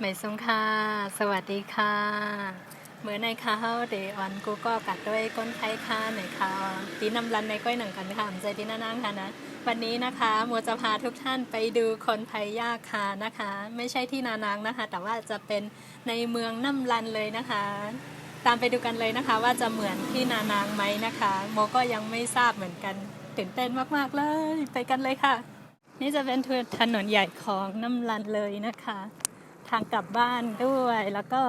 ไม่สงค่ะ สวัสดีค่ะเมื่อในค่ะเฮาเดออนกูก็กัดด้วยก้นไข่ค่ะในค่ะตีน้ำรันในก้อยหนังกันค่ะผมใจดีน่านั่งค่ะนะ วันนี้นะคะมัวจะพาทุกท่านไปดูคนไทยยากค่ะนะคะ ไม่ใช่ที่นานางนะคะ แต่ว่าจะเป็นในเมืองน้ำรันเลยนะคะ ตามไปดูกันเลยนะคะ ว่าจะเหมือนที่นานางไหมนะคะโมก็ยังไม่ทราบเหมือนกันตื่นเต้นมากๆเลย ไปกันเลยค่ะ นี่จะเป็นถนนใหญ่ของน้ำรันเลยนะคะ ทางกลับบ้านด้วย แล้วก็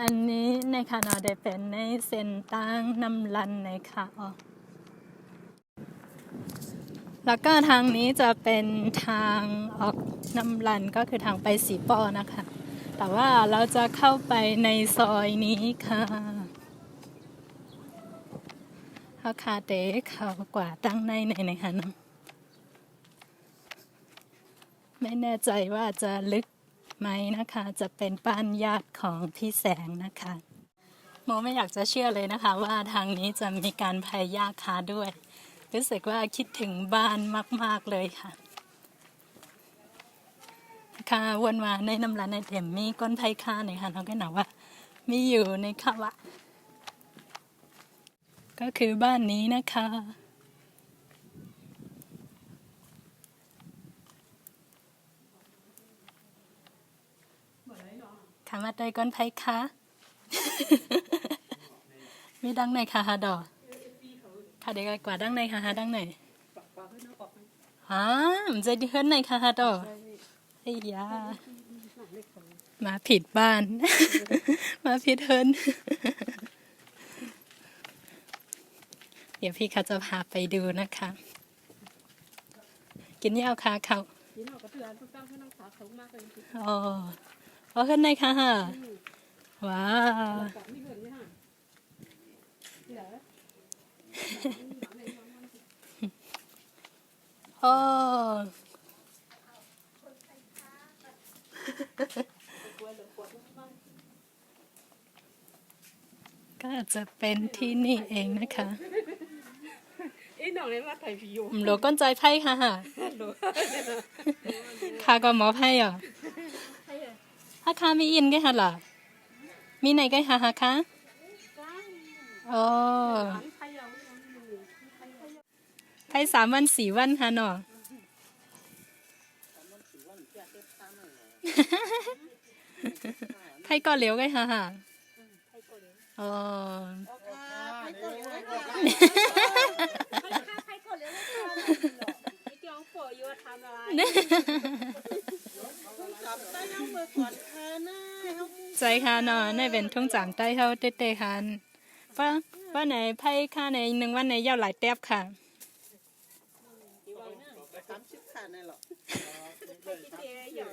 อันนี้ในคานอได้เป็นในเส้นตั้งน้ำรันในค่ะออแล้วก็ทางนี้จะเป็นทางออกน้ำรันก็คือทางไปสีปอนะคะ แต่ว่าเราจะเข้าไปในซอยนี้ค่ะเขาคาเตะเขากว่าตั้งในในในค่ะน้องไม่แน่ใจว่าจะลึก ไหมนะคะ จะเป็นบ้านญาติของพี่แสงนะคะโมไม่อยากจะเชื่อเลยนะคะ ว่าทางนี้จะมีการพายยาคาด้วย รู้สึกว่าคิดถึงบ้านมาก ๆ เลยค่ะ ค่ะวนมาในน้ำร้านในเถมมีก้นไผ่ค่าหน่อยค่ะน้องก็หนาว่า มีอยู่ในค่ะวะก็คือบ้านนี้นะคะ ขามาได้ก้อนไผ่ค่ะมีดังไหนค่ะฮะดอกค่ะเด็กกว่าดังไหนค่ะฮะดังไหนฮะมันจะดีขึ้นไหนค่ะฮะดอกไอ้ยามาผิดบ้าน มาผิดเฮินเดี๋ยวพี่เขาจะพาไปดูนะคะ กินยาวค่ะเขานี่เราก็เตือนทุกตั้งให้น้องสาวเขามากเลยจริงอ๋อ เอาขึ้นไหนค่ะฮะว้าวๆกับนี่เหินนี่ฮะเหรอโอ้ก็จะเป็นที่นี่เองนะคะไอ้น้องเนี่ยว่าไทยพิโยอืมโลก้นใจไพ่ค่ะฮะค่ะก็หมอไพ่เหร อถ้าค่ะมีอินก็ฮะเหรอมีไหนก็ฮะฮะคะอ๋อไทยเราไพ่สามวันสี่วันฮะเนาะไพ่ก็เหลียวก็ฮะฮะอ๋อไทยก็เหลือไทยก็เหลือไอ้เจ้าฝออยู่ทำอะ ใจค่ะเนาะในเป็นทุ่งจางใต้เขาเต้ๆคันว่าว่าไหนไพ่ค่าในหนึ่งวันในยาวหลายแต๊บค่ะสามสิบขาดนี่หรอไทยที่เจ๊เหยา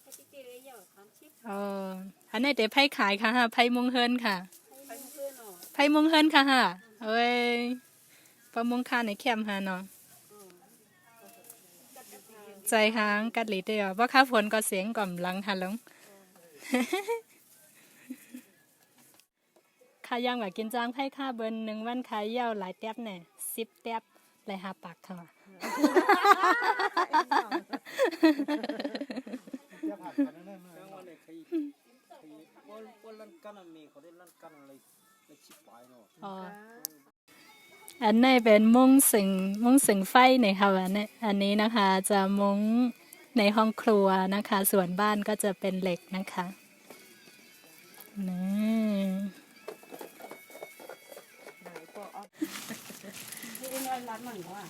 ไทยที่เจ๊เหยาสามสิบอ๋ออันนี้เดี๋ยวไพ่ขายค่ะฮะไพ่มงเฮินค่ะไทยเพื่อนอ๋อไพ่มงเฮินค่ะฮะเอ้ยประมงค่าในแคมป์ฮะเนาะ ใจค้างกัดหลีเดียวว่าค่าฝนก็เสียงก่อมลังค่ะลงค่าย่างแบบกินจ้างไพ่ค่าเบิร์นหนึ่งวันขายเย่าหลายแต๊บเนี่ยสิบแต๊บหลายหาปากค่ะวันนี้เคยวันวันลั่นกันมีเขาได้ลั่นกันอะไรในชิบหายเนาะอ๋ ออันนี้เป็นมุ้งสึงมุ้งสึงไฟในค่ะอันนี้อันนี้นะคะจะมุ้งในห้องครัวนะคะ ส่วนบ้านก็จะเป็นเหล็กนะคะนี่ที่น้อยรัดมันว่า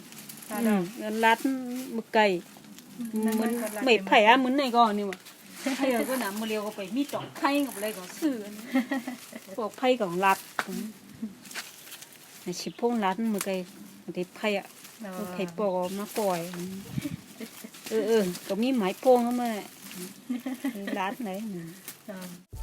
Ừ, lát mực cày muốn mày phải á muốn này còn nhưng mà hay là cái nào mà liều có phải mi trọng khay ngọc đây có sự có khay còn lát này chỉ phong lát mực cày để khay ạ phải bỏ nó còi ừ ừ có mi máy phong không mà lát đấy ใส่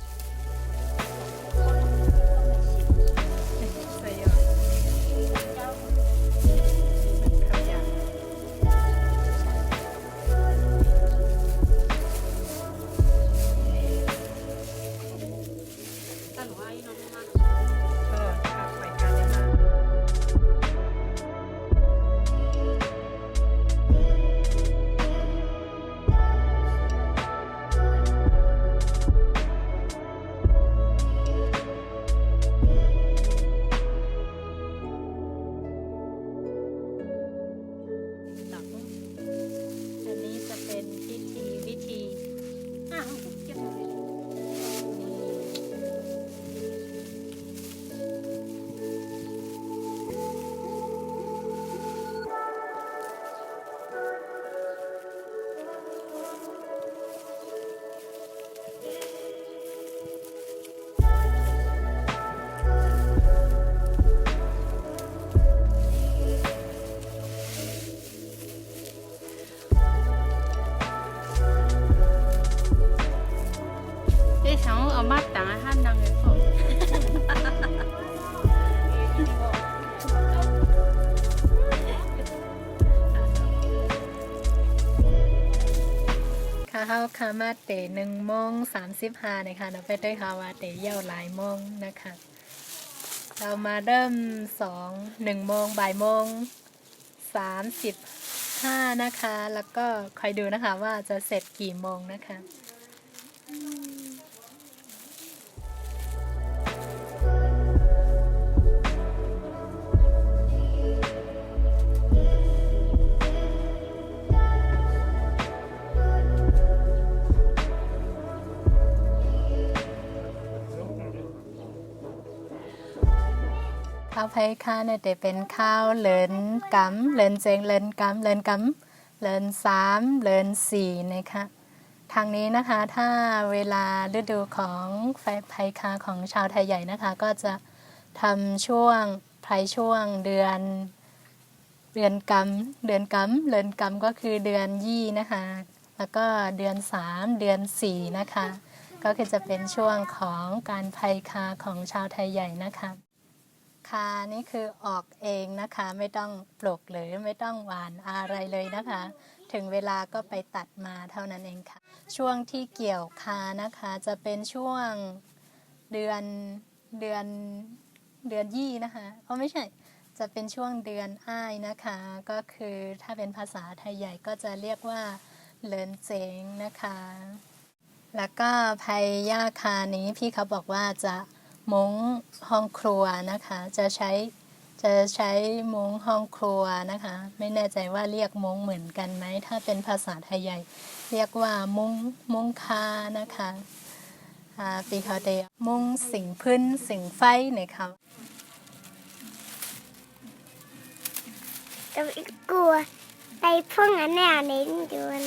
고맙다 한강에서ข้าวคามาเตะหนึ่งโมงสามสิบห้านะคะเราไปด้วยคาวาเตะเย่าหลายโมงนะคะ เรามาเริ่มสองหนึ่งโมงบ่ายโมงสามสิบห้านะคะ แล้วก็คอยดูนะคะว่าจะเสร็จกี่โมงนะคะ ข้าวไผ่ข้าเนี่ยจะเป็นข้าวเลินกำเลินเจงเลินกำเลินกำเลินสามเลินสี่นะคะทางนี้นะคะถ้าเวลาฤดูของไฟไผ่คาของชาวไทยใหญ่นะคะ ก็จะทำช่วงไผ่ช่วงเดือนเดือนกำเดือนกำเหลินกำก็คือเดือนยี่นะคะ แล้วก็เดือนสามเดือนสี่นะคะ ก็คือจะเป็นช่วงของการไผ่คาของชาวไทยใหญ่นะคะ คานี่คือออกเองนะคะไม่ต้องปลูกหรือไม่ต้องหวานอะไรเลยนะคะ ถึงเวลาก็ไปตัดมาเท่านั้นเองค่ะ ช่วงที่เกี่ยวคานะคะ จะเป็นช่วงเดือนเดือนเดือนยี่นะคะเพราะไม่ใช่จะเป็นช่วงเดือนอ้ายนะคะ ก็คือถ้าเป็นภาษาไทยใหญ่ก็จะเรียกว่าเลินเจงนะคะ แล้วก็ภายย่าคานี้พี่เขาบอกว่าจะ มุ้งห้องครัวนะคะ จะใช้จะใช้มุ้งห้องครัวนะคะ ไม่แน่ใจว่าเรียกมุ้งเหมือนกันไหม ถ้าเป็นภาษาไทยใหญ่ เรียกว่ามุ้งมุ้งคานะคะปีเขาเดมุ้งสิงพื้นสิงไฟนะคะ tôi cua tay phương ở nào đến chuồn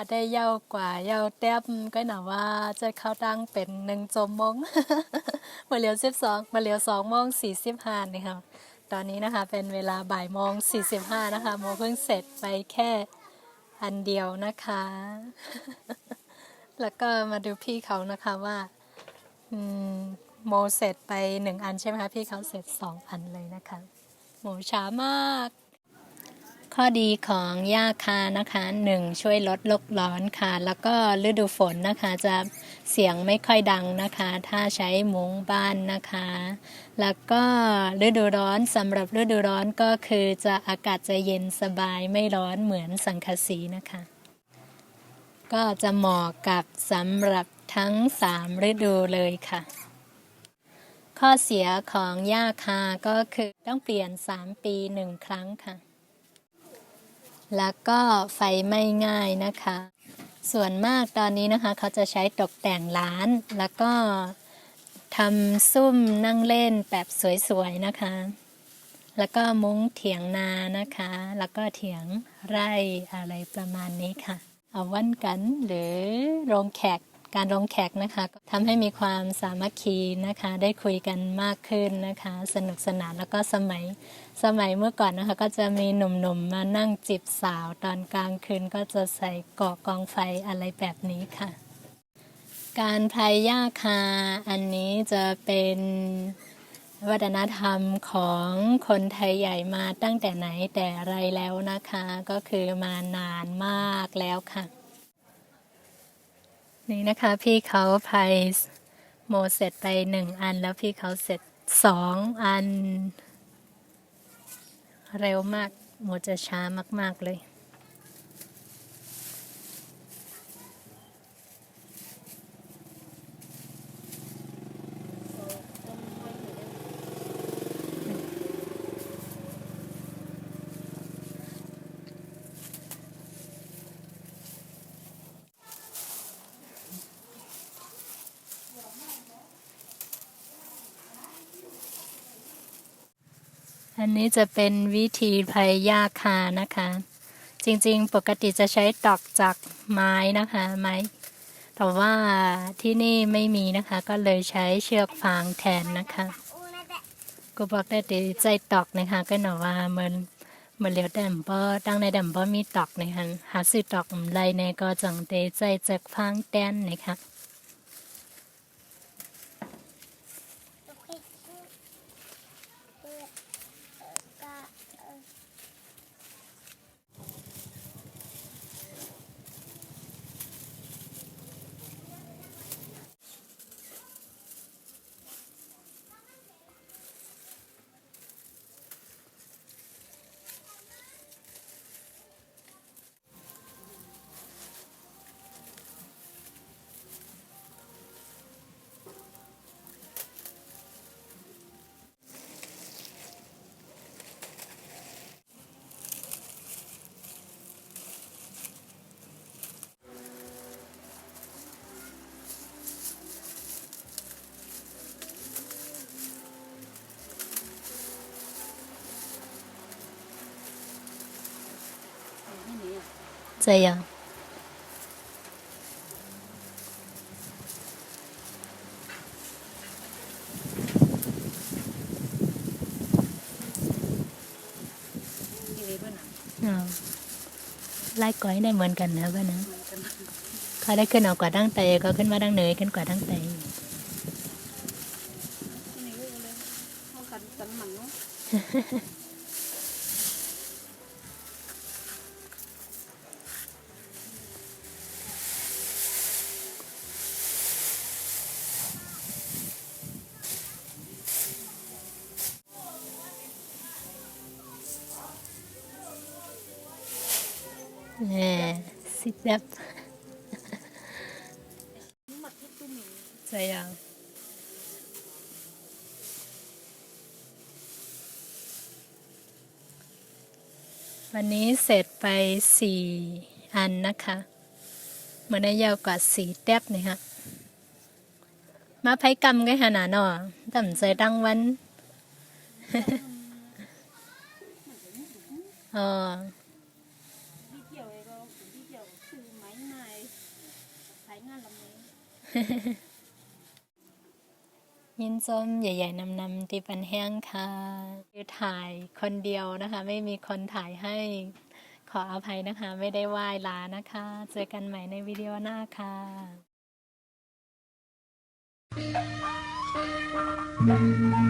ถ้าได้เย้ากว่าเย้าแต้มก็หนาว่าจะเข้าตั้งเป็นหนึ่งจมมงมาเหลียวสิบสองมาเหลียวสองมงสี่สิบห้านี่ค่ะตอนนี้นะคะเป็นเวลาบ่ายโมงสี่สิบห้านะคะโมเพิ่งเสร็จไปแค่อันเดียวนะคะ แล้วก็มาดูพี่เขานะคะว่าอืมโมเสร็จไปหนึ่งอันใช่ไหมคะพี่เขาเสร็จสองอันเลยนะคะโมช้ามาก ข้อดีของหญ้าคานะคะหนึ่งช่วยลดโลกร้อนค่ะ แล้วก็ฤดูฝนนะคะจะเสียงไม่ค่อยดังนะคะ ถ้าใช้มุ้งบ้านนะคะ แล้วก็ฤดูร้อนสำหรับฤดูร้อนก็คือจะอากาศจะเย็นสบายไม่ร้อนเหมือนสังกะสีนะคะ ก็จะเหมาะกับสำหรับทั้งสามฤดูเลยค่ะข้อเสียของหญ้าคาก็คือต้องเปลี่ยน 3 ปีหนึ่งครั้งค่ะ แล้วก็ไฟไม่ง่ายนะคะ ส่วนมากตอนนี้นะคะเขาจะใช้ตกแต่งร้าน แล้วก็ทำซุ้มนั่งเล่นแบบสวยๆนะคะ แล้วก็มุ้งเถียงนานะคะ แล้วก็เถียงไร่อะไรประมาณนี้ค่ะ เอาวันกันหรือโรงแขก การโรงแขกนะคะทำให้มีความสามัคคีนะคะ ได้คุยกันมากขึ้นนะคะ สนุกสนานแล้วก็สมัยสมัยเมื่อก่อนนะคะ ก็จะมีหนุ่มๆมานั่งจีบสาวตอนกลางคืนก็จะใส่เกาะกองไฟอะไรแบบนี้ค่ะ การพายยาคาอันนี้จะเป็นวัฒนธรรมของคนไทยใหญ่มาตั้งแต่ไหนแต่ไรแล้วนะคะ ก็คือมานานมากแล้วค่ะ นี่นะคะพี่เขาพายโมเสร็จไปหนึ่งอันแล้วพี่เขาเสร็จสองอัน เร็วมาก โมจะช้ามาก ๆ เลย อันนี้จะเป็นวิธีพายยาคานะคะ จริงๆ ปกติจะใช้ตอกจากไม้นะคะไม้แต่ว่าที่นี่ไม่มีนะคะ ก็เลยใช้เชือกฟางแทนนะคะอูบอกได้ดีใจตอกนะคะก็หนอว่ามันมันเหลียวแดมบ่ตั้งในแดมบ่มีตอกนะคะหาซื้อตอกไรในก็จังเตใจจากฟางแตนนะคะ 这样。อ๋อไล่ก้อยได้เหมือนกันนะบ้านนะเขาได้ขึ้นเอากว่าดั้งเตก็ขึ้นมาดั้งเนยขึ้นกว่าดั้งเต เขากันกันมันเนาะ แน่ สิแบบ这样วันนี้เสร็จไปสี่อันนะคะเหมือนยาวกว่าสี่แทบนี่ฮะมาไพ่กรรมกันขนาดน่อต่ำใจดังวันอ๋ ยินส้มใหญ่ๆนำๆตีปันแห้งค่ะ คือถ่ายคนเดียวนะคะ ไม่มีคนถ่ายให้ขออภัยนะคะ ไม่ได้ไหว้ลานะคะ เจอกันใหม่ในวิดีโอหน้าค่ะอ